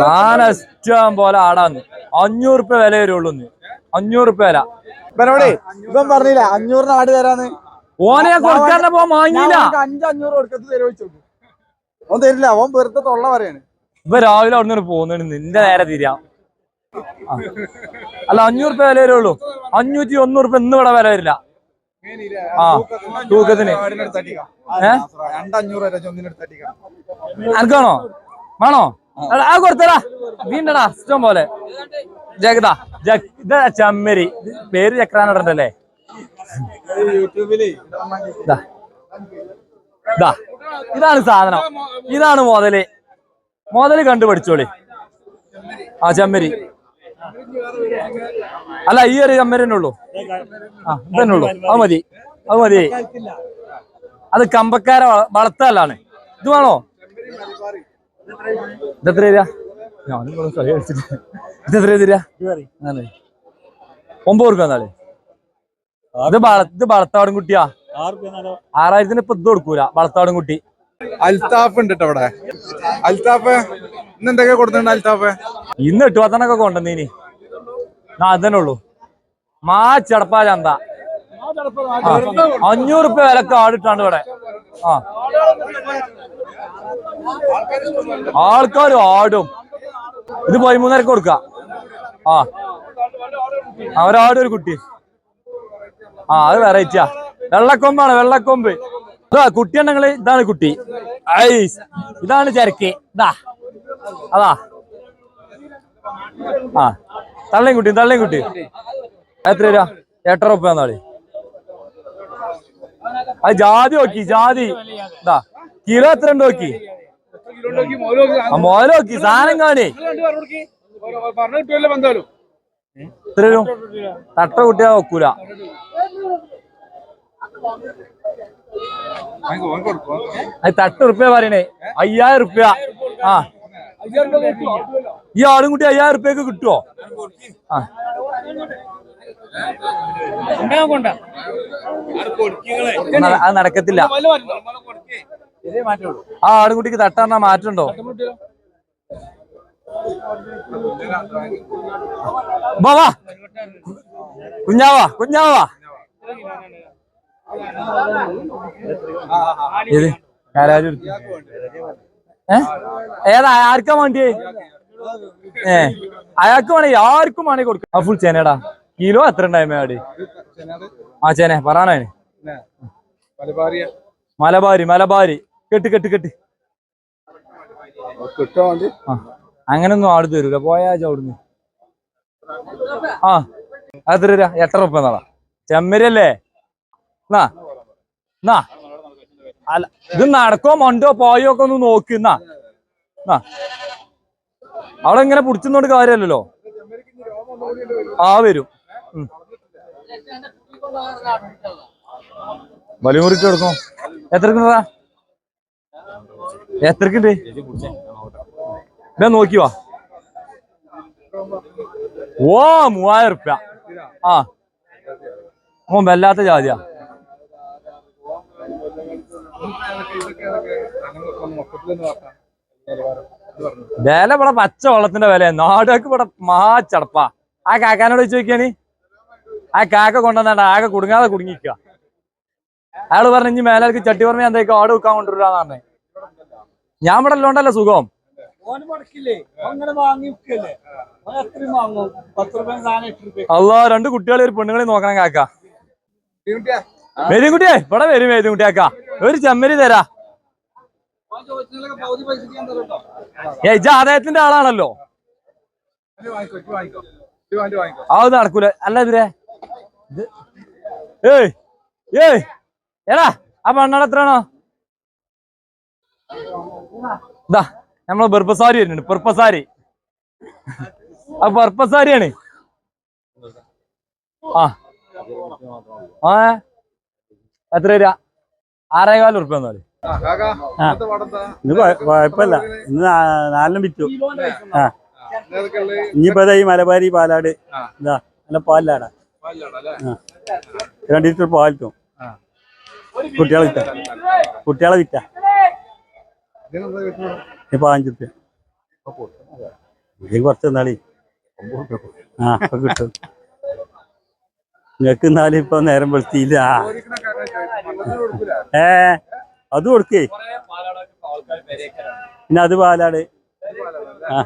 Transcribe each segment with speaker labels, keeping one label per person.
Speaker 1: സാധനം ഇഷ്ടം പോലെ ആടാന്ന്. അഞ്ഞൂറ് റുപ്യ വില വരുള്ളൂ അഞ്ഞൂറ് റുപ്യ വില.
Speaker 2: ഇവനോടെ ഇവൻ പറഞ്ഞില്ല അഞ്ഞൂറിന് ആട് തരാന്ന്.
Speaker 1: ഓനെ ഞാൻ പോവാൻ പോ
Speaker 2: ഞാൻ
Speaker 1: വാങ്ങിയില്ല
Speaker 2: അഞ്ചഞ്ഞൂറ് കൊടുക്കത്ത് അവൻ തരില്ല ഓൻ വെറുതെ തൊള്ള പറയാണ്.
Speaker 1: ഇപ്പൊ രാവിലെ അവിടെ നിന്ന് പോകുന്നുണ്ട് നിന്റെ നേരെ തിരിയാം. അല്ല അഞ്ഞൂറ് റുപ്യ വില വരുള്ളൂ. അഞ്ഞൂറ്റി ഒന്നൂറ് റുപ്യ ഇന്ന് ഇവിടെ വില വരില്ല. ആ തൂക്കത്തിന്.
Speaker 2: ഏഹ്
Speaker 1: അനക്കാണോ വേണോ? ഇഷ്ടം പോലെ. ജഗദാ ജഗ് ഇതാ ചമ്മരി. പേര് ചക്രാനടല്ലേ ഇതാണ് സാധനം. ഇതാണ് മോതൽ. മോതൽ കണ്ടുപഠിച്ചോളി ആ ചമ്മരി. അല്ല ഈ ഒരു ചമ്മരി തന്നെ ഉള്ളൂ. ആ ഇതന്നെ ഉള്ളൂ. അത് മതി. അത് മതി. അത് കമ്പക്കാര വള- വളർത്തല്ലാണ് ഇത് വേണോ? ഇതെത്ര ഞാനും കളി കളിച്ചിട്ട്. ഒമ്പത് ഇത് ഇത് കുട്ടിയാ. ആറായിരത്തിന് ഇപ്പൊ ഇത് കൊടുക്കൂല വളർത്താടും കുട്ടി.
Speaker 2: അൽത്താഫ് ഉണ്ട് അവിടെ. അൽത്താഫ് ഇന്ന് എന്തൊക്കെ കൊടുത്തിട്ടുണ്ട് അൽത്താഫ്?
Speaker 1: ഇന്ന് എട്ട് പത്തെണ്ണൊക്കെ കൊണ്ടുവന്നീനി. ആ അതന്നെ ഉള്ളൂ. മാ ചടപ്പാ ചന്ത. അഞ്ഞൂറ് റുപ്യ വിലക്ക് ആടിട്ടാണ് ഇവിടെ. ആ. ആൾക്കാർ ആടും. ഇത് പതിമൂന്നരക്ക് കൊടുക്ക. ആ. അവരാടും ഒരു കുട്ടി. ആ അത് വെറൈറ്റിയാ വെള്ളക്കൊമ്പാണ് വെള്ളക്കൊമ്പ്. കുട്ടി ഉണ്ടെങ്കിൽ ഇതാണ് കുട്ടി. ഐസ് ഇതാണ് ചരക്ക്. ഇതാ. അതാ. ആ. തള്ളയും കുട്ടി തള്ളയും കുട്ടി എത്ര രൂപ? എട്ടര ഉപ്പ എന്നാളി അത് ജാതി നോക്കി ജാതി. ഇതാ. കിലോ എത്ര ഉണ്ട് നോക്കി? ആ മോല നോക്കി സാധനം കാണേ. രൂപ തട്ട കുട്ടിയാ വെക്കൂല. തട്ട് റുപ്യ പറയണേ. അയ്യായിരം റുപ്യ ആ. ഈ ആളും കുട്ടി അയ്യായിരം ഉറുപ്പ്യക്ക് കിട്ടുവോ? ആ. അത് നടക്കത്തില്ല. ആ ആടുകുട്ടിക്ക് തട്ടാന്നാ മാറ്റുണ്ടോ ബാവാ വാ കുഞ്ഞാവാ കുഞ്ഞാവാ ഏത് ആർക്കാ വേണ്ടിയേ? ഏ അയാൾക്ക് വേണേ ആർക്കും വേണേ കൊടുക്കാം ആ ഫുൾ ചേനടാ. കിലോ എത്ര ഉണ്ടായി മേടി ആ ചേനെ പറയാനേ മലബാരി മലബാരി. കെട്ട് കെട്ടി കെട്ടി. അങ്ങനൊന്നും ആട് തരൂല. പോയാച്ച അവിടുന്ന്. ആ അത് തരൂല എത്ര ഉപ്പ നാളാ? ചെമ്മരല്ലേ എന്നാ എന്നാ അല്ല ഇത് നടക്കോ മണ്ടോ പോയോ ഒക്കെ ഒന്ന് നോക്കി എന്നാ അവിടെ ഇങ്ങനെ പിടിച്ചോണ്ട് കാര്യമല്ലല്ലോ ആ വരും. ഉം. കൊടുക്കും. എത്ര കൊടുക്കും എത്രക്കുണ്ടാ? ഞാൻ നോക്കി വാ. ഓ മൂവായിരം റുപ്യ ആ. ഓ വല്ലാത്ത ജാതിയാ. വില ഇവിടെ പച്ച വെള്ളത്തിന്റെ വില. നാടൊക്കെ ഇവിടെ മഹാച്ചടപ്പാ ആ കാക്കാനോട് ചോദിച്ചു നോക്കിയാണ് ആ കാക്ക കൊണ്ടുവന്നാണ്ട് ആകെ കുടുങ്ങാതെ കുടുങ്ങിക്ക അയാൾ പറഞ്ഞു ഇനി മേലേക്ക് ചട്ടി പറഞ്ഞ എന്തേക്കും ആട് വെക്കാൻ കൊണ്ടുവരാന്ന് പറഞ്ഞേ. ഞാൻ ഇവിടെ ഉണ്ടല്ലോ സുഖം? അല്ലോ രണ്ട് കുട്ടികളെ ഒരു പെണ്ണുങ്ങളെ നോക്കണം കാക്ക. മേരിക്കുട്ടിയെ? ഇവിടെ വരും മേരിക്കുട്ടിയാക്ക ഒരു ചെമ്മരി തരാ. ഏ ഇജ്ജ് ആദായത്തിന്റെ ആളാണല്ലോ. അത് നടക്കൂല. അല്ല ഇതിരെ ഇത് ഏയ് ഏയ്. എടാ ആ പെണ്ണാട് എത്രയാണോ? ഇതാ നമ്മളെ ബെർപ്പസാരി വരുന്നുണ്ട് പെർപ്പസാരി ആ പെർപ്പസാരിയാണ് ആ. ആ. എത്ര രൂപ? ആറേകാൽ ഉറുപ്പ്യ
Speaker 3: കൊ- കുഴപ്പമില്ല ഇന്ന് നാലിനും വിറ്റു. ആ. ഇനിയിപ്പോ ഈ മലബാരി പാലാട്. ഇതാ നല്ല പാലാടാ രണ്ടു ലിറ്റർ കിട്ടും കുട്ടികളെ വിറ്റ. കുട്ടികളെ വിറ്റ. ആ ഇപ്പൊ കിട്ടും. നിങ്ങക്ക് എന്നാലും ഇപ്പൊ നേരം വെളുത്തിയില്ല. ഏ അത് കൊടുക്കേ. പിന്നെ അത് പാലാട് ആ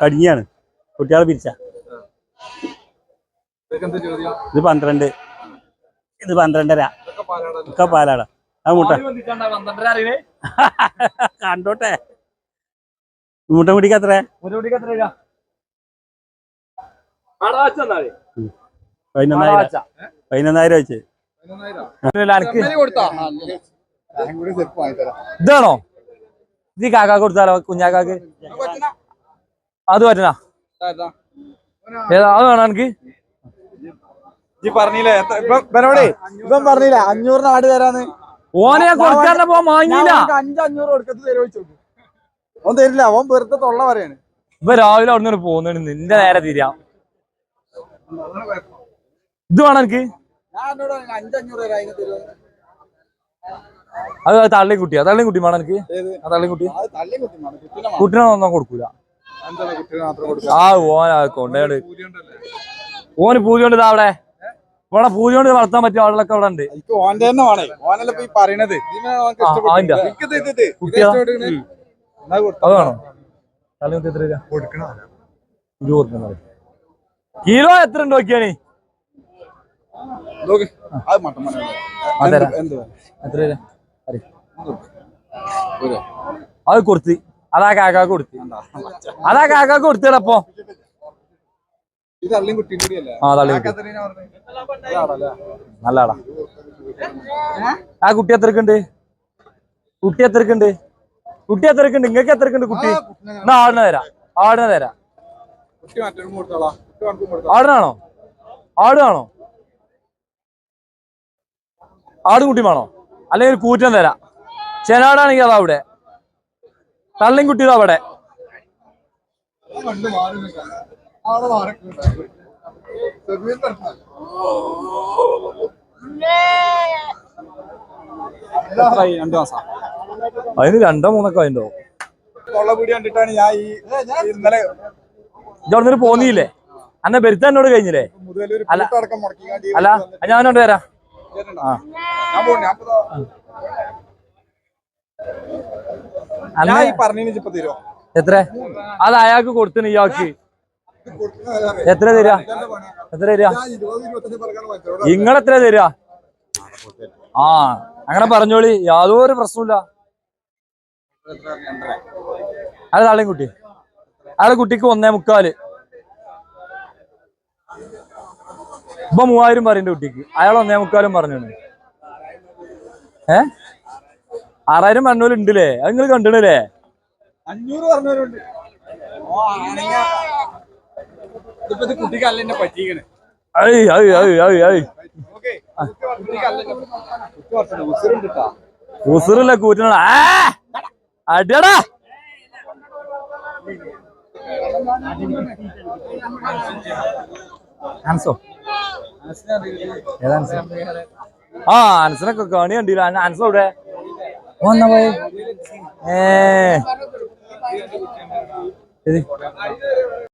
Speaker 3: കടിഞ്ഞാണ്. കുട്ടികളെ പിരിച്ച. ഇത് പന്ത്രണ്ട്. ഇത് പന്ത്രണ്ടര. ഒക്കെ പാലാടാ. ആ മുട്ട. കണ്ടോട്ടെ. മുട്ട മുടിക്ക് എത്ര പതിനൊന്നായിരം. പതിനൊന്നായിരം വെച്ച്.
Speaker 1: ഇതാണോ? ഇത് ഈ കാക്കാക്ക് കൊടുത്താലോ? കുഞ്ഞാക്കാക്ക്? അത് പറ്റണ. ഏതാ? അത് വേണോ എനിക്ക്
Speaker 2: പറഞ്ഞില്ലേ? ഇപ്പം പറഞ്ഞില്ലേ? അഞ്ഞൂറിന് ആട് തരാന്ന്.
Speaker 1: ഓനെ കൊടുക്കാറിന്റെ പോ വാങ്ങിയില്ല
Speaker 2: അഞ്ച് അഞ്ഞൂറ് കൊടുക്കത്ത് തരുമോ ചോദിച്ചു ഓൻ തരില്ല ഓൻ വെറുതെ തൊള്ള പറയാണ്.
Speaker 1: ഇപ്പൊ രാവിലെ അവിടെ നിന്ന് പോകുന്നുണ്ട് നിന്റെ നേരെ തിരിയാ. ഇത് വേണം എനിക്ക്
Speaker 2: അഞ്ചഞ്ഞൂറ്
Speaker 1: അത് തള്ളിക്കുട്ടിയാ തള്ളിക്കുട്ടി തള്ളി കുട്ടി വേണം എനിക്ക്
Speaker 2: തള്ളിക്കുട്ടി
Speaker 1: കുട്ടിനെ ഒന്നും കൊടുക്കൂല. ആ ഓനാ
Speaker 2: കൊണ്ടേ
Speaker 1: ഓന് പൂജ ഉണ്ട് അവിടെ? ഇവിടെ പൂജ കൊണ്ട് വളർത്താൻ പറ്റിയ ആളുകളൊക്കെ അവിടെ ഉണ്ട്.
Speaker 2: ഓന്റെ തന്നെ വേണേ. ഓനല്ല ഈ പറയണത്.
Speaker 1: അത് വേണോ? കിലോ എത്ര ഉണ്ട് നോക്കിയാണ്
Speaker 2: നോക്ക്. അത്.
Speaker 1: കൊടുത്ത്. അതാ കാക്കാക്ക് കൊടുത്ത്? അതാ കാക്കാക്ക് കൊടുത്തടപ്പോ
Speaker 2: ഇത് അള്ളിയും കുട്ടിയും കൂടിയല്ലേ
Speaker 1: ആ തള്ളി കുട്ടി.
Speaker 2: കത്തരീന പറഞ്ഞത്? ഇതാണല്ലേ?
Speaker 1: നല്ലതാടാ ആ കുട്ടി എത്രക്കുണ്ട് കുട്ടി എത്രക്കുണ്ട് കുട്ടി എത്രക്കുണ്ട് നിങ്ങൾക്ക് എത്രക്കുണ്ട് കുട്ടി? എന്നാ ആടിനെ തരാം. ആടിനെ തരാം. ആടിനാണോ? ആടാണോ ആട് കുട്ടി വേണോ? അല്ലെങ്കിൽ കൂറ്റം കൂറ്റൻ തരാം. ചെനാടാണെങ്കിൽ അതാ അവിടെ. തള്ളിയും കുട്ടിയതാ അവിടെ.
Speaker 2: അവിടെ? രണ്ട് മാസം.
Speaker 1: അതിന് രണ്ടോ മൂന്നൊക്കെ അതിന്റെ
Speaker 2: തൊള്ളപീടി കണ്ടിട്ടാണ് ഞാൻ ഈ ഇന്നലെ
Speaker 1: ഇജോടൊന്നിട്ട് പോന്നില്ലേ അന്നെ ബെരുത്ത എന്നോട് കഴിഞ്ഞില്ലേ? അല്ല. അല്ല ഞാൻ അവനോട് വരാം? ആ. എത്ര? അത് അയാൾക്ക് കൊടുത്തിന് ഇയാൾക്ക് എത്ര തരിക? എത്ര തരിക? എത്ര തരിക? ആ അങ്ങനെ പറഞ്ഞോളി. യാതൊരു പ്രശ്നമില്ല അത് താളെയും കുട്ടി? അയാളെ കുട്ടിക്ക് ഒന്നേ മുക്കാൽ? ഇപ്പൊ മൂവായിരം പറയുന്നുണ്ട് കുട്ടിക്ക്. അയാൾ ഒന്നേ മുക്കാലും പറഞ്ഞു ഏ? ആറായിരം പറഞ്ഞോലുണ്ടല്ലേ അത് നിങ്ങൾ കണ്ടില്ലേ
Speaker 2: അഞ്ഞൂറ് പറഞ്ഞവരുണ്ട്. ഇത് കുട്ടിക്കല്ല എന്നെ പറ്റിക്കണ്. ഓക്കെ കുട്ടി കുറച്ചുണ്ട് ഉസിറുണ്ട് ട്ടാ.
Speaker 1: ഉസുറില്ല കൂറ്റണ അടിയടാ. അൻസോ. ഏതാ അൻസോ? ആ അൻസനൊക്കെ കണി കണ്ടില്ല. അൻസോ ഇവിടെ വന്ന പോയി? ഏ.